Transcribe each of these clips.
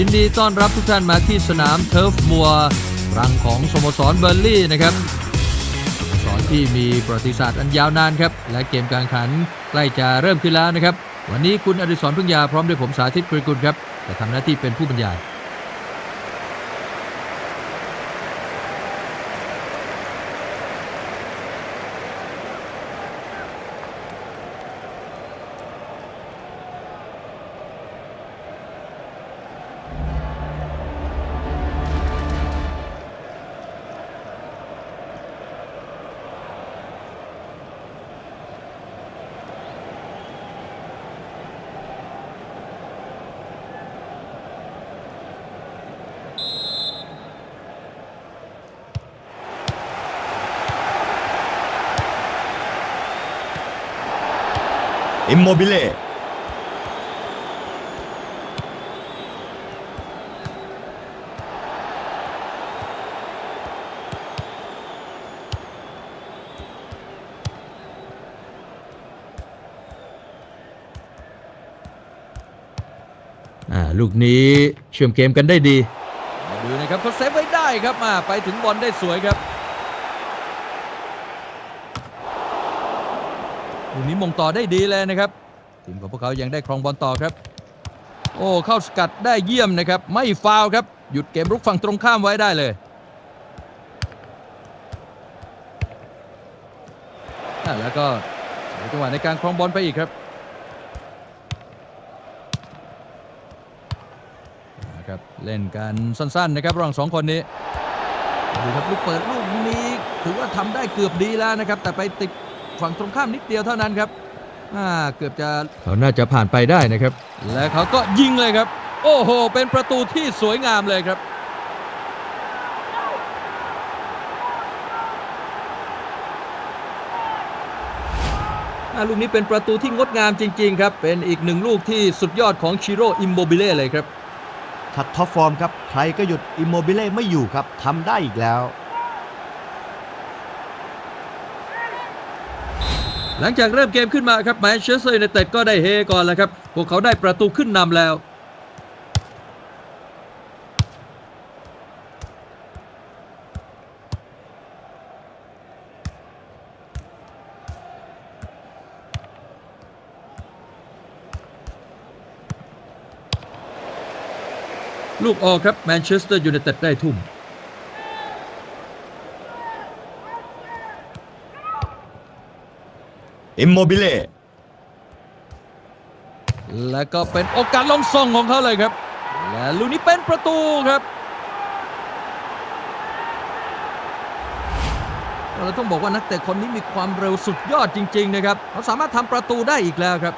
ยินดีต้อนรับทุกท่านมาที่สนามเทิร์ฟมัวรังของสโมสรเบอร์ลี่นะครับสอนที่มีประวัติศาสตร์อันยาวนานครับ และเกมการขันใกล้จะเริ่มขึ้นแล้วนะครับ วันนี้คุณอดิศรพึ่งยาพร้อมด้วยผมสาธิตกรีกุลครับจะทำหน้าที่เป็นผู้บรรยาย มโมบิเล่ลูกนี้เชื่อมเกมกันได้ดี มาดูนะครับเขาเซฟไว้ได้ครับมาไปถึงบอลได้สวยครับ ลูกนี้มงต่อได้ดีเลยนะครับทีมของพวกเขายังได้ครองบอลต่อครับ โอ้เข้าสกัดได้เยี่ยมนะครับ ไม่ฟาวครับ หยุดเกมรุกฝั่งตรงข้ามไว้ได้เลยแล้วก็จังหวะในการครองบอลไปอีกครับนะครับเล่นกันสั้นๆนะครับระหว่างสองคนนี้ดูครับลูกเปิดลูกนี้ถือว่าทำได้เกือบดีแล้วนะครับ แต่ไปติด ฝั่งตรงข้ามนิดเดียวเท่านั้นครับอ่าเกือบจะเขาน่าจะผ่านไปได้นะครับ และเขาก็ยิงเลยครับ โอ้โห เป็นประตูที่สวยงามเลยครับอ่าลูกนี้เป็นประตูที่งดงามจริง ๆ ครับ เป็นอีกหนึ่งลูกที่สุดยอดของชิโร่อิมโมบิเล่เลยครับชัดท็อปฟอร์มครับ ใครก็หยุดอิมโมบิเล่ไม่อยู่ครับทำได้อีกแล้ว หลังจากเริ่มเกมขึ้นมาครับแมนเชสเตอร์ยูไนเต็ดก็ได้เฮก่อนแล้วครับ พวกเขาได้ประตูขึ้นนำแล้ว ลูกออกครับแมนเชสเตอร์ยูไนเต็ดได้ทุ่ม อิมโมบิเล่และก็เป็นโอกาสลงส่งของเขาเลยครับ และลูกนี้เป็นประตูครับเราต้องบอกว่านักเตะคนนี้มีความเร็วสุดยอดจริง ๆ นะครับเขาสามารถทำประตูได้อีกแล้วครับ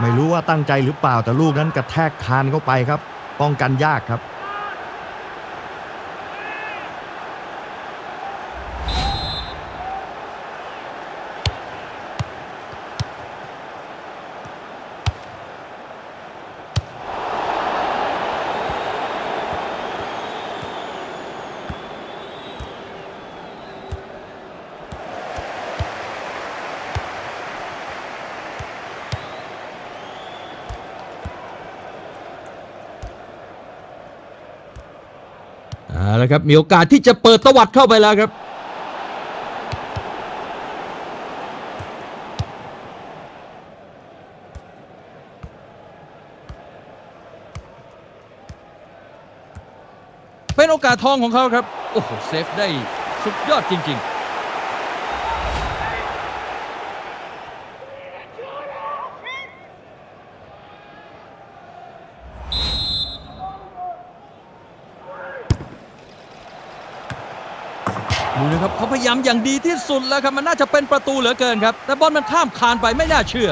ไม่รู้ว่าตั้งใจหรือเปล่าแต่ลูกนั้นกระแทกคานเข้าไปครับ ป้องกันยากครับ เอาละครับมีโอกาสที่จะเปิดตวัดเข้าไปแล้วครับเป็นโอกาสทองของเขาครับ โอ้โห เซฟได้สุดยอดจริง ๆ ดูนะครับเขาพยายามอย่างดีที่สุดแล้วครับมันน่าจะเป็นประตูเหลือเกินครับ แต่บอลมันข้ามคานไปไม่น่าเชื่อ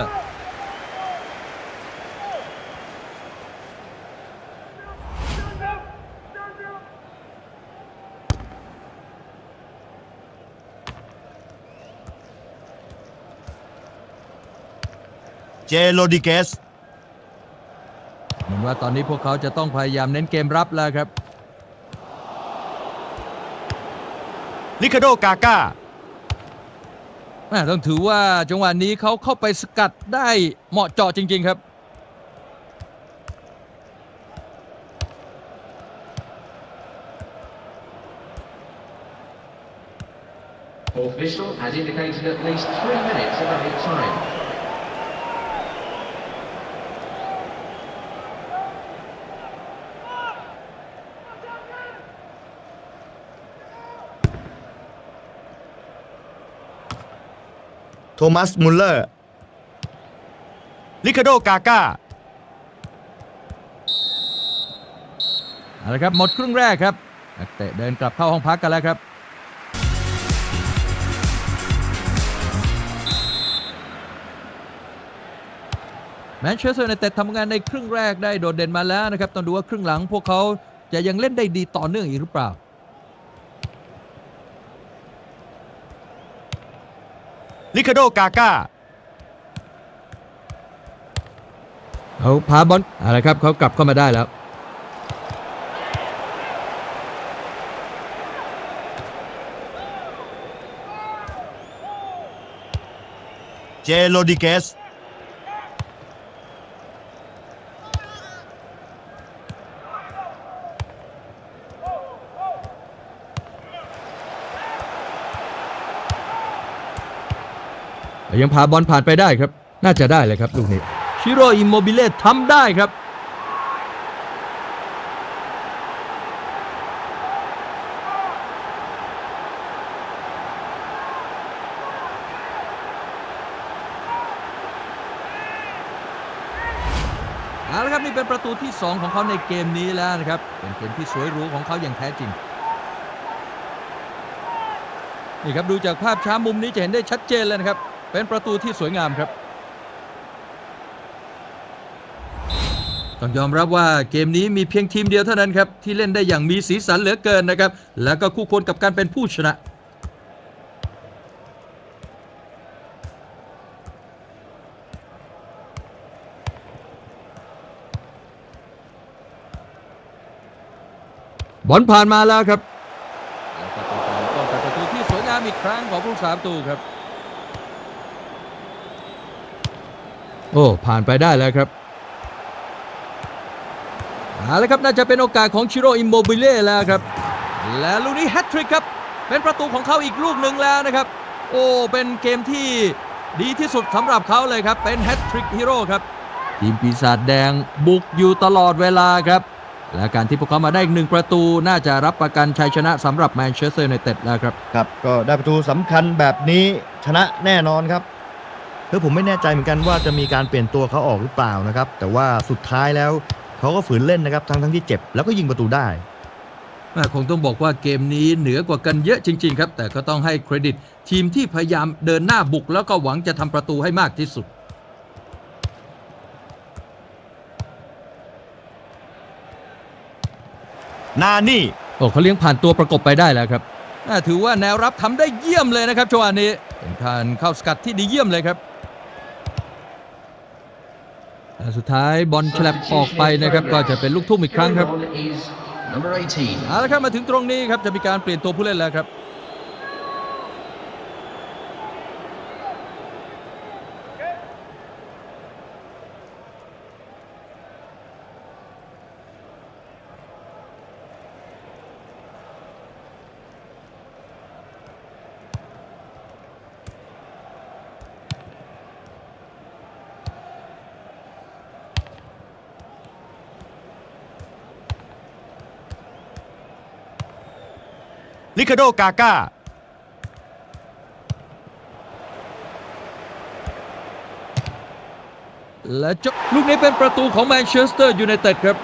เจโรดิเกสเหมือนว่าตอนนี้พวกเขาจะต้องพยายามเน้นเกมรับแล้วครับ ลิคาโดกาก้าต้องถือว่าจังหวะนี้เขาเข้าไปสกัดได้เหมาะเจาะจริง ๆ ครับโอฟิเชียล has indicated at least three minutes of added โทมัสมุลเลอร์ลิคาโดกาก้าเอาละครับหมดครึ่งแรกครับนักเตะเดินกลับเข้าห้องพักกันแล้วครับ แมนเชสเตอร์ยูไนเต็ดทำงานในครึ่งแรกได้โดดเด่นมาแล้วนะครับ ต้องดูว่าครึ่งหลังพวกเขาจะยังเล่นได้ดีต่อเนื่องอีกหรือเปล่า ลิคาโดกาก้าเขาพาบอลเอาละครับเขากลับเข้ามาได้แล้ว เจโรดิเกส ยังพาบอลผ่านไปได้ครับ น่าจะได้เลยครับลูกนี้ชิโร่อิมโมบิเล่ทำได้ครับ เอาละครับนี่เป็นประตูที่ 2 ของเขาในเกมนี้แล้วนะครับ เป็นเกมที่สวยหรูของเขาอย่างแท้จริงนี่ครับดูจากภาพช้ามุมนี้จะเห็นได้ชัดเจนเลยนะครับ เป็นประตูที่สวยงามครับต้องยอมรับว่าเกมนี้มีเพียงทีมเดียวเท่านั้นครับ ที่เล่นได้อย่างมีสีสันเหลือเกินนะครับ แล้วก็คู่ควรกับการเป็นผู้ชนะ บอลผ่านมาแล้วครับแล้วก็เป็นการป้องกันประตูที่สวยงามอีกครั้งของผู้สาประตูครับ โอ้ผ่านไปได้แล้วครับเอาละครับน่าจะเป็นโอกาสของชิโร่อิมโมบิเล่แล้วครับ และลูกนี้แฮตทริกครับ เป็นประตูของเขาอีกลูกหนึ่งแล้วนะครับ โอ้เป็นเกมที่ดีที่สุดสำหรับเขาเลยครับ เป็นแฮตทริกฮีโร่ครับทีมปีศาจแดงบุกอยู่ตลอดเวลาครับ และการที่พวกเขามาได้อีกหนึ่งประตูน่าจะรับประกันชัยชนะสำหรับแมนเชสเตอร์ยูไนเต็ดแล้วครับ ครับ ก็ได้ประตูสำคัญแบบนี้ชนะแน่นอนครับ คือผมไม่แน่ใจเหมือนกันว่าจะมีการเปลี่ยนตัวเขาออกหรือเปล่านะครับ แต่ว่าสุดท้ายแล้วเขาก็ฝืนเล่นนะครับทั้งทั้งที่เจ็บแล้วก็ยิงประตูได้อ่าคงต้องบอกว่าเกมนี้เหนือกว่ากันเยอะจริง ๆ ครับ แต่ก็ต้องให้เครดิต ทีมที่พยายามเดินหน้าบุก แล้วก็หวังจะทำประตูให้มากที่สุดนานี่โอ้เขาเลี้ยงผ่านตัวประกบไปได้แล้วครับอ่าถือว่าแนวรับทำได้เยี่ยมเลยนะครับจังหวะนี้เป็นการเข้าสกัดที่ดีเยี่ยมเลยครับและ สุดท้ายบอลฉลับออกไปนะครับก็จะเป็นลูกทุ่มอีกครั้งครับ On is number 18. เอาละครับมาถึงตรงนี้ครับจะมีการเปลี่ยนตัวผู้เล่นแล้วครับ ลิคาโดกาก้าและจลูกนี้เป็นประตูของแมนเชสเตอร์ยูไนเต็ดครับ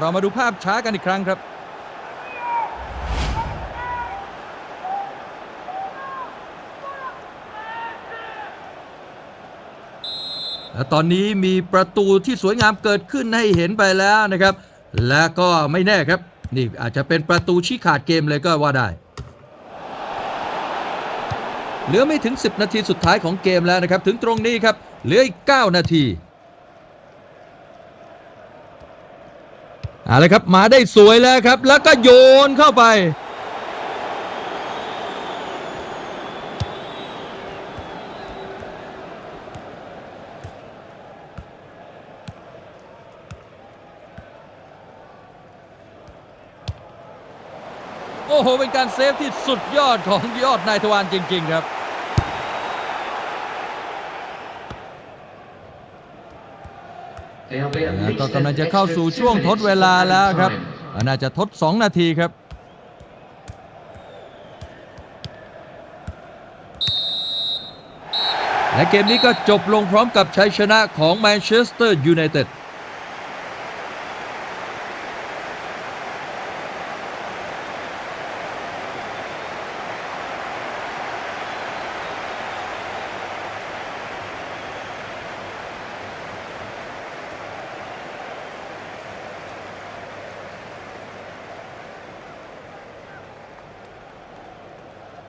เรามาดูภาพช้ากันอีกครั้งครับ และตอนนี้มีประตูที่สวยงามเกิดขึ้นให้เห็นไปแล้วนะครับ และก็ไม่แน่ครับ นี่อาจจะเป็นประตูชี้ขาดเกมเลยก็ว่าได้เหลือไม่ถึง 10 นาทีสุดท้ายของเกมแล้วนะครับ ถึงตรงนี้ครับเหลืออีก 9 นาที เอาละครับมาได้สวยแล้วครับ แล้วก็โยนเข้าไป โอ้โห เป็นการเซฟที่สุดยอดของยอดนายทวารจริง ๆ ครับ แล้ว least ก็ an กำลังจะเข้า extra สู่ two ช่วงทด minutes เวลา of added แล้วครับ time. น่าจะทด 2 นาทีครับ และเกมนี้ก็จบลงพร้อมกับชัยชนะของแมนเชสเตอร์ยูไนเต็ด